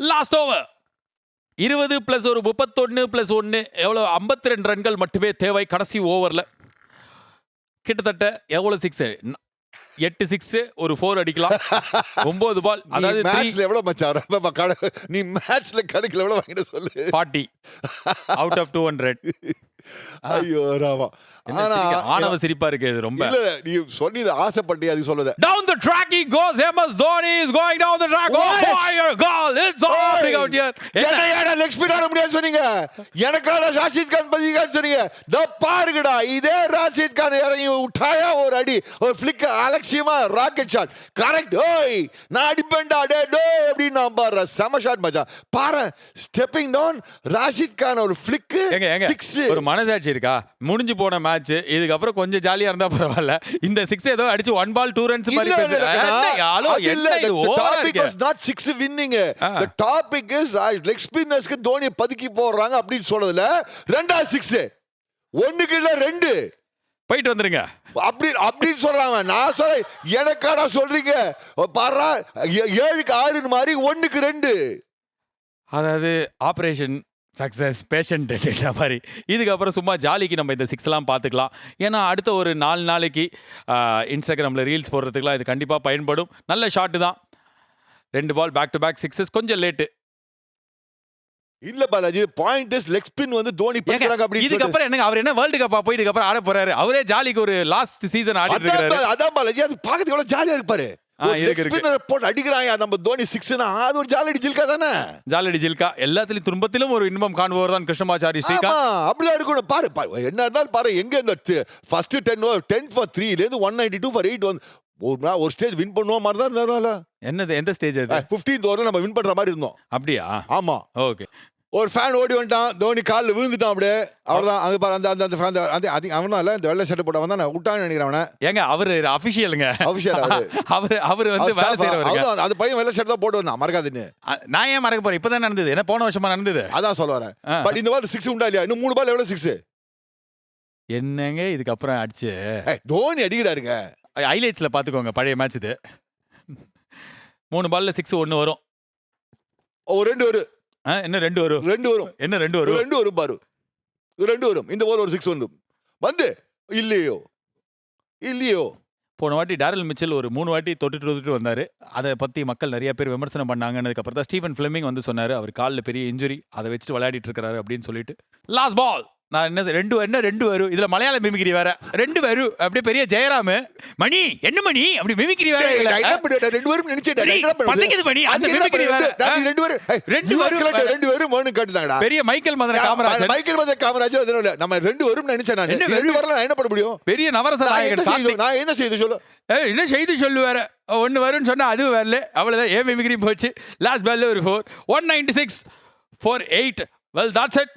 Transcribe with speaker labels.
Speaker 1: Last over இருபது plus ஒரு முப்பத்தொன்னு plus ஒன்று எவ்வளோ ஐம்பத்தி ரெண்டு ரன்கள் மட்டுமே தேவை கடைசி ஓவரில் கிட்டத்தட்ட எவ்வளோ சிக்ஸ் எட்டு சிக்ஸ் ஒரு ஃபோர் அடிக்கலாம். ஒன்பது பால்
Speaker 2: அதாவது மேட்ச்ல எவ்வளவு மச்சான்? நீ மேட்ச்ல கணக்குல எவ்வளவு வாங்கிட்டு சொல்லு.
Speaker 1: Forty out of two hundred
Speaker 2: ஐயோ ராமா ஆனா
Speaker 1: ஆணவ சிரிப்பா இருக்கு இது ரொம்ப
Speaker 2: இல்ல நீ சொல்லி ஆசைப்பட்டு அதுக்கு சொல்லத
Speaker 1: he goes. MS Dhoni is going down the track. Oh,
Speaker 2: What?
Speaker 1: fire goal! It's all
Speaker 2: Oi!
Speaker 1: big out here.
Speaker 2: என்ன ஏடா லெக் ஸ்பீட் ஆட முடியாது சொன்னீங்க எனக்கான ராஷித் கான் பதிகான் சொன்னீங்க த பாருங்கடா இதே ராஷித் கான் இறங்கி விட்டாயா ஒரு அடி ஒரு ஃபிளிக் அலட்சியமா ராக்கெட் ஷாட் கரெக்ட் ஓய் நான் அடிப்பேன்டா டே டே பாரு செம ஷாட் மச்சான் பாரு ஸ்டெப்பிங் டவுன் ராஷித் கான் ஒரு ஃபிளிக்
Speaker 1: ஏங்க ஏங்க
Speaker 2: சிக்ஸ்
Speaker 1: ஒரு மனசாட்சி இருக்கா? முடிஞ்சு போன மேட்ச் இதுக்கப்புறம் கொஞ்சம் ஜாலியா இருந்தா பரவாயில்ல. இந்த சிக்ஸ் ஏதோ அடிச்சு ஒன் பால் டூ ரன்ஸ் மாதிரி
Speaker 2: இல்ல,
Speaker 1: hello,
Speaker 2: not six winning.
Speaker 1: Ah.
Speaker 2: The topic is, right, leg spinners-க்கு தோனியை பதுக்கி போடுறாங்க அப்படின்னு சொல்றதுல ரெண்டாவது சிக்ஸ் ஒண்ணுக்கு இல்ல ரெண்டு.
Speaker 1: போயிட்டு வந்துருங்க.
Speaker 2: அப்படி அப்படின்னு சொல்றாங்க நான் சொல்றேன் எனக்காடா சொல்றீங்க? பாரு ஏழுக்கு ஆறு மாதிரி ஒண்ணுக்கு ரெண்டு.
Speaker 1: அதாவது ஆப்ரேஷன் சக்ஸஸ் பேஷண்ட் மாதிரி. இதுக்கப்புறம் சும்மா ஜாலிக்கு நம்ம இந்த சிக்ஸ்லாம் பார்த்துக்கலாம். ஏன்னா அடுத்த ஒரு நாலு நாளைக்கு இன்ஸ்டாகிராமில் ரீல்ஸ் போடுறதுக்குலாம் இது கண்டிப்பாக பயன்படும். நல்ல ஷாட்டு தான். ரெண்டு ball back to back sixes கொஞ்சம் லேட்டு
Speaker 2: இல்ல Balaji point is leg spin வந்து தோனி பண்றாங்க அப்படின்னு சொல்லிட்டு-
Speaker 1: இதுக்கப்புறம் என்னங்க அவர் என்ன வேர்ல்டு கப்பா போய் இதுக்கப்புறம் ஆட போறாரு? அவரே ஜாலிக்கு ஒரு லாஸ்ட் சீசன் ஆடிட்டு
Speaker 2: அதான்
Speaker 1: இருக்காரு.
Speaker 2: அதான் பாலாஜி அது பாக்கிறதுக்கு எவ்வளவு ஜாலியா இருப்பாரு. போட்டு அடிக்கிறாங்க நம்ம தோனி சிக்ஸ்னா அது ஒரு ஜாலி அடிச்சிருக்கா தானே?
Speaker 1: ஜாலடி ஜில்கா எல்லாத்துலயும் துன்பத்திலும் ஒரு இன்பம் காணுபவர் தான் கிருஷ்ணமாச்சாரி ஸ்ரீகாந்த்.
Speaker 2: அப்படிதான் இருக்கணும். பாரு பாரு, என்ன இருந்தாலும் பாரு எங்க இந்த ஃபர்ஸ்ட் டென் டென் ஃபார் த்ரீல இருந்து one ninety two for eight வந்து ஒரு ஒரு ஸ்டேஜ் வின் பண்ணுவோம் மாதிரி தான் இருந்தால
Speaker 1: என்னது எந்த ஸ்டேஜ் அது?
Speaker 2: பிப்டீன்த் ஓவர்ல நம்ம வின் பண்ற மாதிரி இருந்தோம்.
Speaker 1: அப்படியா?
Speaker 2: ஆமா.
Speaker 1: ஓகே.
Speaker 2: ஒரு ஃபேன் ஓடி வந்துட்டான் தோனி காலில் விழுந்துட்டான் அப்படியே. அவ்வளவுதான். அது பாரு அந்த அந்த அந்த அந்த அது அவனா இல்ல இந்த வெள்ளை சட்டை போட்டவன் தான் நான் விட்டான்னு நினைக்கிறேன் அவனை.
Speaker 1: ஏங்க அவரு அபிஷியலுங்க
Speaker 2: அபிஷேக் அவரு.
Speaker 1: அவரு வந்து
Speaker 2: அந்த பையன் வெள்ளை சட்டை தான் போட்டு வந்தான் மறக்காதுன்னு.
Speaker 1: நான் ஏன் மறக்க போறேன்? இப்பதான் நடந்தது. என்ன போன வருஷமா நடந்தது?
Speaker 2: அதான் சொல்ல வரேன். பட் இந்த வாரம் சிக்ஸ் உண்டா இல்லையா? இன்னும் மூணு பால் எவ்வளவு சிக்ஸ்
Speaker 1: என்னங்க இதுக்கப்புறம் அடிச்சு?
Speaker 2: தோனி அடிக்கிறாருங்க.
Speaker 1: ஹைலைட்ஸ்ல பாத்துக்கோங்க பழைய மேட்ச் இது. மூணு பால்ல சிக்ஸ் ஒன்னு வரும்.
Speaker 2: ஒரு ரெண்டு வரும்
Speaker 1: என்ன ரெண்டு வரும்?
Speaker 2: ரெண்டு வரும்.
Speaker 1: என்ன ரெண்டு வரும்?
Speaker 2: ரெண்டு வரும் பாரு. ரெண்டு வரும். இந்த ஓவர் ஒரு சிக்ஸ் வந்து வந்து. இல்லையோ. இல்லையோ.
Speaker 1: போன வாட்டி டேரல் மிச்சல் ஒரு மூணு வாட்டி தொட்டுட்டு தொட்டுட்டு வந்தாரு. அதை பத்தி மக்கள் நிறைய பேர் விமர்சனம் பண்ணாங்கன்னதுக்கு அப்புறம் தான் ஸ்டீவன் ஃபிளமிங் வந்து சொன்னாரு. அவர் காலில் பெரிய இன்ஜுரி அதை வச்சுட்டு விளையாடிட்டு இருக்காரு அப்படின்னு சொல்லிட்டு. லாஸ்ட் பால் நான் என்ன ரெண்டு என்ன ரெண்டு வரும் இதுல மலையாள மிமிக்ரி வேற. ரெண்டு வரும் அப்படியே பெரிய ஜெயராமு. மணி என்ன மணி? அப்படி மிமிக்ரி வேற?
Speaker 2: ரெண்டு பேரும் நினைச்சேன்
Speaker 1: மணி, அந்த mimicry வேற.
Speaker 2: ரெண்டு ஏய்,
Speaker 1: ரெண்டு வரும்.
Speaker 2: ரெண்டு பேரும் மோனு காட்டுதாங்கடா.
Speaker 1: பெரிய மைக்கேல் மதன காமராஜர்
Speaker 2: மைக்கேல் மதன் காமராஜர் அதனால இல்ல. நம்ம ரெண்டு வரும் நினைச்சேன் நான். ரெண்டு? வரல என்ன பண்ண முடியும்?
Speaker 1: பெரிய நவரச நாயகன்
Speaker 2: நான் என்ன செய்து சொல்லு?
Speaker 1: என்ன செய்தி சொல்லு வேற? ஒன்று வரும்னு சொன்னா அது வரல. அவ்வளோதான் ஏன் மிமிக்ரி போச்சு? லாஸ்ட் பால்ல ஒரு four one ninety six four eight well that's it